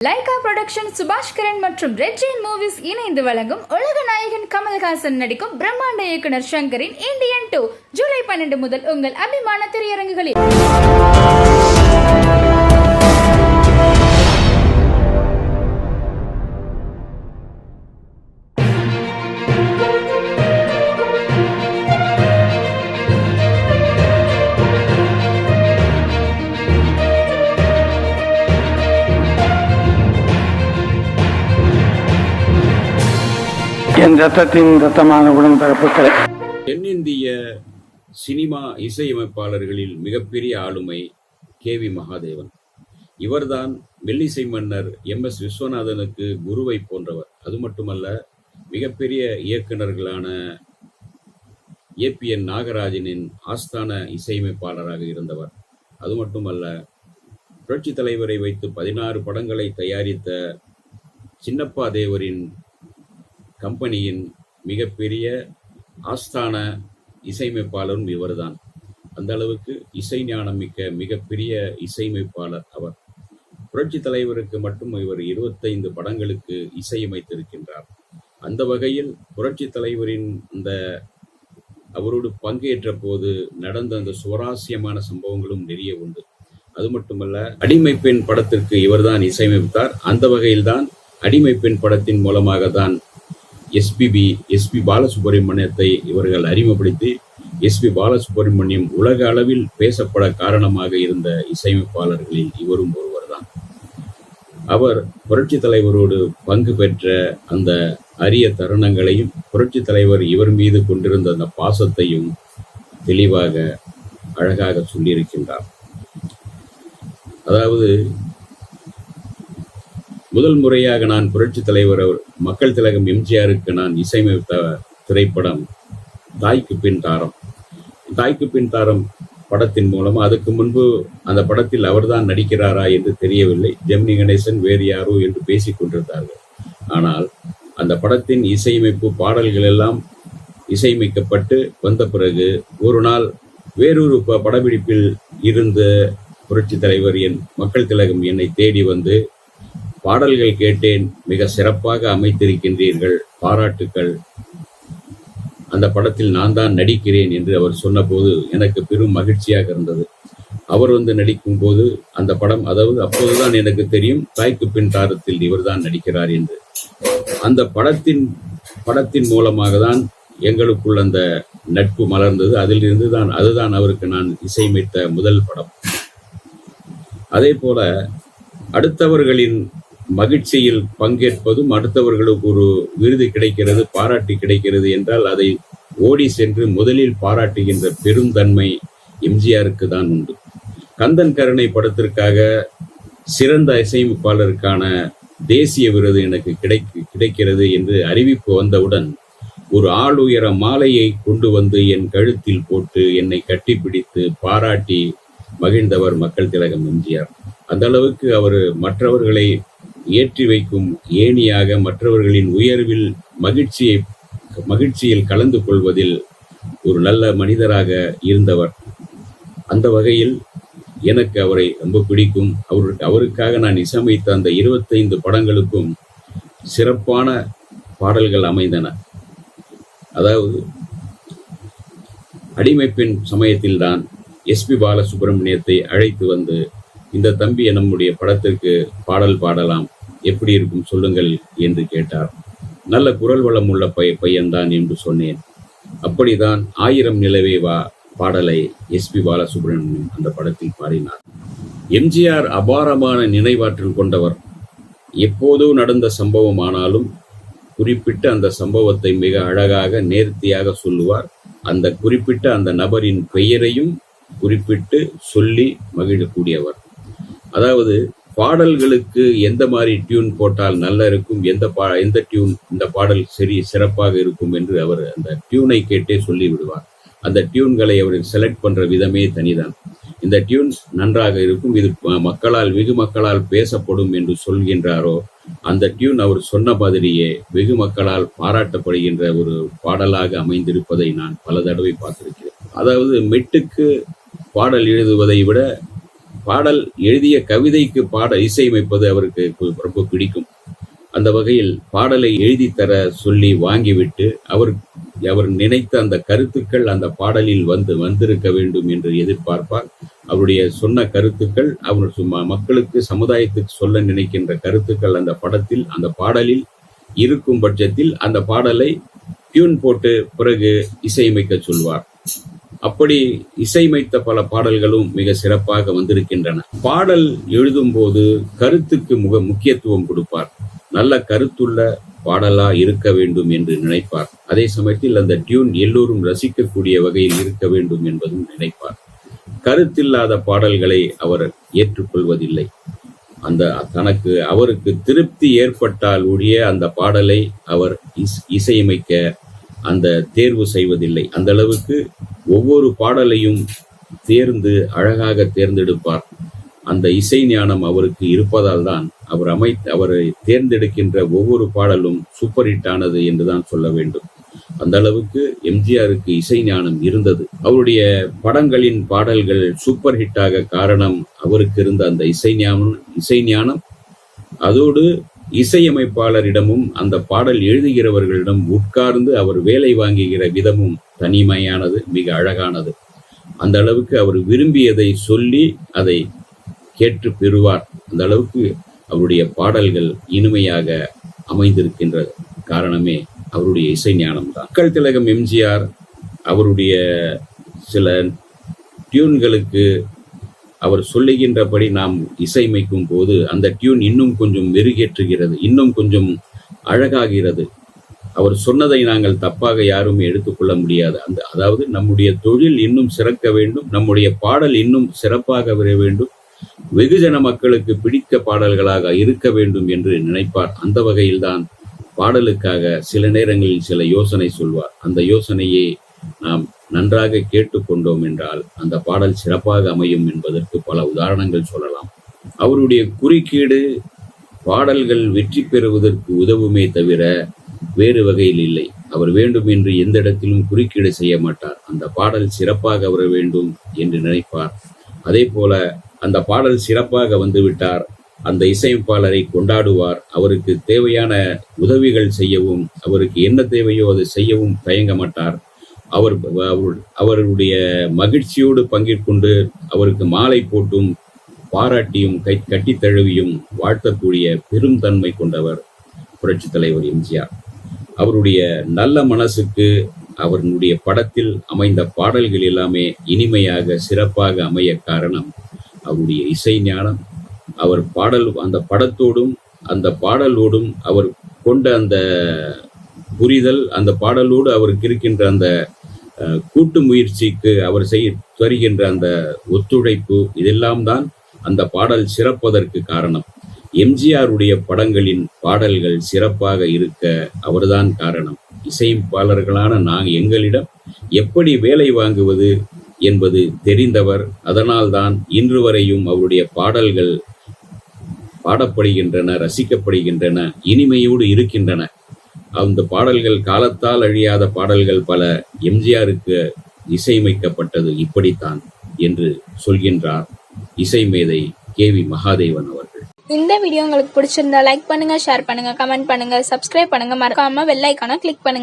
Lyca production சுபாஷ் கிரண் மற்றும் red Jain movies இணைந்து வழங்கும் உலக நாயகன் கமல்ஹாசன் நடிக்கும் பிரம்மாண்ட இயக்குனர் சங்கரின் இந்தியன் டூ ஜூலை பன்னெண்டு முதல் உங்கள் அபிமான திரையரங்குகளில். என் ரத்தத்தின் ரத்தமான உடன்பிறப்புகளை. தென்னிந்திய சினிமா இசையமைப்பாளர்களில் மிகப்பெரிய ஆளுமை கே வி மகாதேவன். இவர்தான் மெல்லிசை மன்னர் எம் எஸ் விஸ்வநாதனுக்கு குருவை போன்றவர். அது மட்டுமல்ல மிகப்பெரிய இயக்குனர்களான ஏபிஎன் நாகராஜனின் ஆஸ்தான இசையமைப்பாளராக இருந்தவர். அது மட்டுமல்ல புரட்சி தலைவரை வைத்து பதினாறு படங்களை தயாரித்த சின்னப்பா தேவரின் கம்பெனியின் மிகப்பெரிய ஆஸ்தான இசையமைப்பாளரும் இவர்தான். அந்த அளவுக்கு இசை ஞானம் மிக்க மிகப்பெரிய இசையமைப்பாளர் அவர். புரட்சி தலைவருக்கு மட்டும் இவர் இருபத்தைந்து படங்களுக்கு இசையமைத்திருக்கின்றார். அந்த வகையில் புரட்சி தலைவரின் அந்த அவரோடு பங்கேற்ற போது நடந்த அந்த சுவாரஸ்யமான சம்பவங்களும் நிறைய உண்டு. அது மட்டுமல்ல அடிமை பெண் படத்திற்கு இவர்தான் இசையமைத்தார். அந்த வகையில்தான் அடிமை பெண் படத்தின் மூலமாக தான் எஸ்பிபி எஸ்பி பாலசுப்ரமணியத்தை இவர்கள் அறிமுகப்படுத்தி எஸ்பி பாலசுப்ரமணியம் உலக அளவில் பேசப்பட காரணமாக இருந்த இசையமைப்பாளர்களில் இவரும் ஒருவர்தான். அவர் புரட்சி தலைவரோடு பங்கு பெற்ற அந்த அரிய தருணங்களையும் புரட்சி தலைவர் இவர் மீது கொண்டிருந்த அந்த பாசத்தையும் தெளிவாக அழகாக சொல்லியிருக்கின்றார். அதாவது முதல் முறையாக நான் புரட்சி தலைவர் அவர் மக்கள் திலகம் எம்ஜிஆருக்கு நான் இசையமைத்த திரைப்படம் தாய்க்கு பின் தாரம். தாய்க்கு பின் தாரம் படத்தின் மூலம் அதுக்கு முன்பு அந்த படத்தில் அவர்தான் நடிக்கிறாரா என்று தெரியவில்லை. ஜெமினி கணேசன் வேறு யாரோ என்று பேசிக் கொண்டிருந்தார்கள். ஆனால் அந்த படத்தின் இசையமைப்பு பாடல்கள் எல்லாம் இசையமைக்கப்பட்டு வந்த பிறகு ஒரு நாள் வேறொரு ப- படப்பிடிப்பில் இருந்த புரட்சி தலைவர் என் மக்கள் திலகம் என்னை தேடி வந்து பாடல்கள் கேட்டேன் மிக சிறப்பாக அமைத்திருக்கின்றீர்கள் பாராட்டுக்கள். அந்த படத்தில் நான் தான் நடிக்கிறேன் என்று அவர் சொன்னபோது எனக்கு பெரும் மகிழ்ச்சியாக இருந்தது. அவர் வந்து நடிக்கும் போது அந்த படம் அதாவது அப்போதுதான் எனக்கு தெரியும் தாய்க்கு பின் தாரத்தில் இவர்தான் நடிக்கிறார் என்று. அந்த படத்தின் படத்தின் மூலமாக தான் எங்களுக்குள் அந்த நட்பு மலர்ந்தது. அதிலிருந்து தான் அதுதான் அவருக்கு நான் இசையமைத்த முதல் படம். அதே போல அடுத்தவர்களின் மகிழ்ச்சியில் பங்கேற்பதும் அடுத்தவர்களுக்கு ஒரு விருது கிடைக்கிறது பாராட்டு கிடைக்கிறது என்றால் அதை ஓடி சென்று முதலில் பாராட்டுகின்ற பெருந்தன்மை எம்ஜிஆருக்கு தான் உண்டு. கந்தன் கருணை படத்திற்காக சிறந்த இசையமைப்பாளருக்கான தேசிய விருது எனக்கு கிடைக்கு கிடைக்கிறது என்று அறிவிப்பு வந்தவுடன் ஒரு ஆளுயர மாலையை கொண்டு வந்து என் கழுத்தில் போட்டு என்னை கட்டிப்பிடித்து பாராட்டி மகிழ்ந்தவர் மக்கள் திலகம் எம்ஜிஆர். அந்த அளவுக்கு அவர் மற்றவர்களை ஏற்றி வைக்கும் ஏணியாக மற்றவர்களின் உயர்வில் மகிழ்ச்சியை மகிழ்ச்சியில் கலந்து கொள்வதில் ஒரு நல்ல மனிதராக இருந்தவர். அந்த வகையில் எனக்கு அவரை ரொம்ப பிடிக்கும். அவருக்கு அவருக்காக நான் இசையமைத்த அந்த இருபத்தைந்து படங்களுக்கும் சிறப்பான பாடல்கள் அமைந்தன. அதாவது அடிமைப்பின் சமயத்தில்தான் எஸ்பி பாலசுப்ரமணியத்தை அழைத்து வந்து இந்த தம்பி நம்முடைய படத்திற்கு பாடல் பாடலாம். எப்படி இருக்கும் சொல்லுங்கள் என்று கேட்டார். நல்ல குரல் வளம் உள்ள பைய பையன்தான் என்று சொன்னேன். அப்படிதான் ஆயிரம் நிலவே வா பாடலை எஸ்பி பாலசுப்ரமணியம் அந்த படத்தில் பாடினார். எம்ஜிஆர் அபாரமான நினைவாற்றல் கொண்டவர். எப்போதோ நடந்த சம்பவமானாலும் குறிப்பிட்ட அந்த சம்பவத்தை மிக அழகாக நேர்த்தியாக சொல்லுவார். அந்த குறிப்பிட்ட அந்த நபரின் பெயரையும் குறிப்பிட்டு சொல்லி மகிழக்கூடியவர். அதாவது பாடல்களுக்கு எந்த மாதிரி டியூன் போட்டால் நல்லா இருக்கும் எந்த பா எந்த டியூன் இந்த பாடல் சரி சிறப்பாக இருக்கும் என்று அவர் அந்த டியூனை கேட்டே சொல்லி விடுவார் அந்த டியூன்களை அவர் செலக்ட் பண்ற விதமே தனிதான். இந்த டியூன்ஸ் நன்றாக இருக்கும். இது மக்களால் வெகு மக்களால் பேசப்படும் என்று சொல்கின்றாரோ அந்த டியூன் அவர் சொன்ன மாதிரியே வெகு மக்களால் பாராட்டப்படுகின்ற ஒரு பாடலாக அமைந்திருப்பதை நான் பல தடவை பார்த்திருக்கிறேன். அதாவது மெட்டுக்கு பாடல் எழுதுவதை விட பாடல் எழுதிய கவிதைக்கு பாட இசையமைப்பது அவருக்கு ரொம்ப பிடிக்கும். அந்த வகையில் பாடலை எழுதி தர சொல்லி வாங்கிவிட்டு அவர் அவர் நினைத்த அந்த கருத்துக்கள் அந்த பாடலில் வந்து வந்திருக்க வேண்டும் என்று எதிர்பார்ப்பார். அவருடைய சொன்ன கருத்துக்கள் அவர் சும்மா மக்களுக்கு சமுதாயத்துக்கு சொல்ல நினைக்கின்ற கருத்துக்கள் அந்த படத்தில் அந்த பாடலில் இருக்கும் பட்சத்தில் அந்த பாடலை டியூன் போட்டு பிறகு இசையமைக்க சொல்வார். அப்படி இசையமைத்த பல பாடல்களும் மிக சிறப்பாக வந்திருக்கின்றன. பாடல் எழுதும்போது கருத்துக்கு முக முக்கியத்துவம் கொடுப்பார். நல்ல கருத்துள்ள பாடலா இருக்க வேண்டும் என்று நினைப்பார். அதே சமயத்தில் அந்த டியூன் எல்லோரும் ரசிக்கக்கூடிய வகையில் இருக்க வேண்டும் என்பதும் நினைப்பார். கருத்தில்லாத பாடல்களை அவர் ஏற்றுக்கொள்வதில்லை. அந்த தனக்கு அவருக்கு திருப்தி ஏற்பட்டால் ஒழிய அந்த பாடலை அவர் இஸ்- இசையமைக்க அந்த தேர்வு செய்வதில்லை. அந்த அளவுக்கு ஒவ்வொரு பாடலையும் தேர்ந்து அழகாக தேர்ந்தெடுப்பார். அந்த இசை ஞானம் அவருக்கு இருப்பதால் தான் அவர் அமை அவரை தேர்ந்தெடுக்கின்ற ஒவ்வொரு பாடலும் சூப்பர் ஹிட் ஆனது என்றுதான் சொல்ல வேண்டும். அந்த அளவுக்கு எம்ஜிஆருக்கு இசை ஞானம் இருந்தது. அவருடைய படங்களின் பாடல்கள் சூப்பர் ஹிட்டாக காரணம் அவருக்கு இருந்த அந்த இசை ஞானம் இசை ஞானம். அதோடு இசையமைப்பாளரிடமும் அந்த பாடல் எழுதுகிறவர்களிடம் உட்கார்ந்து அவர் வேலை வாங்குகிற விதமும் தனிமையானது மிக அழகானது. அந்த அளவுக்கு அவர் விரும்பியதை சொல்லி அதை கேட்டு பெறுவார். அந்த அளவுக்கு அவருடைய பாடல்கள் இனிமையாக அமைந்திருக்கின்ற காரணமே அவருடைய இசை ஞானம் தான் மக்கள் திலகம் எம்ஜிஆர் அவருடைய சில டியூன்களுக்கு அவர் சொல்லுகின்றபடி நாம் இசையமைக்கும் போது அந்த டியூன் இன்னும் கொஞ்சம் மெருகேற்றுகிறது இன்னும் கொஞ்சம் அழகாகிறது. அவர் சொன்னதை நாங்கள் தப்பாக யாரும் எடுத்துக்கொள்ள முடியாது. அந்த அதாவது நம்முடைய தொழில் இன்னும் சிறக்க வேண்டும் நம்முடைய பாடல் இன்னும் சிறப்பாக வர வேண்டும் வெகுஜன மக்களுக்கு பிடித்த பாடல்களாக இருக்க வேண்டும் என்று நினைப்பார். அந்த வகையில்தான் பாடலுக்காக சில நேரங்களில் சில யோசனை சொல்வார். அந்த யோசனையே நாம் நன்றாக கேட்டுக்கொண்டோம் என்றால் அந்த பாடல் சிறப்பாக அமையும் என்பதற்கு பல உதாரணங்கள் சொல்லலாம். அவருடைய குறுக்கீடு பாடல்கள் வெற்றி பெறுவதற்கு உதவுமே தவிர வேறு வகையில் இல்லை. அவர் வேண்டும் என்று எந்த இடத்திலும் குறுக்கீடு செய்ய மாட்டார். அந்த பாடல் சிறப்பாக வர வேண்டும் என்று நினைப்பார். அதே போல அந்த பாடல் சிறப்பாக வந்துவிட்டார். அந்த இசையமைப்பாளரை கொண்டாடுவார். அவருக்கு தேவையான உதவிகள் செய்யவும் அவருக்கு என்ன தேவையோ அதை செய்யவும் தயங்க மாட்டார். அவர் அவர்- அவருடைய மகிழ்ச்சியோடு பங்கிற்கொண்டு அவருக்கு மாலை போட்டும் பாராட்டியும் கை கட்டி தழுவியும் வாழ்த்தக்கூடிய பெரும் தன்மை கொண்டவர் புரட்சி தலைவர் எம்ஜிஆர். அவருடைய நல்ல மனசுக்கு அவருடைய படத்தில் அமைந்த பாடல்கள் எல்லாமே இனிமையாக சிறப்பாக அமைய காரணம் அவருடைய இசை ஞானம். அவர் பாடல் அந்த படத்தோடும் அந்த பாடலோடும் அவர் கொண்ட அந்த புரிதல் அந்த பாடலோடு அவருக்கு இருக்கின்ற அந்த கூட்டு முயற்சிக்கு அவர் செய்ய தருகின்ற அந்த ஒத்துழைப்பு இதெல்லாம் தான் அந்த பாடல் சிறப்பதற்கு காரணம். எம்ஜிஆருடைய படங்களின் பாடல்கள் சிறப்பாக இருக்க அவர்தான் காரணம். இசையமைப்பாளர்களான நாங்கள் எங்களிடம் எப்படி வேலை வாங்குவது என்பது தெரிந்தவர் அதனால்தான் இன்று வரையும் அவருடைய பாடல்கள் பாடப்படுகின்றன ரசிக்கப்படுகின்றன இனிமையோடு இருக்கின்றன. அந்த பாடல்கள் காலத்தால் அழியாத பாடல்கள் பல எம்ஜிஆருக்கு இசையமைக்கப்பட்டது இப்படித்தான் என்று சொல்கின்றார் இசை மேதை கே வி மகாதேவன் அவர்கள். இந்த வீடியோ உங்களுக்கு பிடிச்சிருந்தா லைக் பண்ணுங்க ஷேர் பண்ணுங்க கமெண்ட் பண்ணுங்க சப்ஸ்கிரைப் பண்ணுங்க. மறக்காம வெள்ளைக்கான கிளிக் பண்ணுங்க.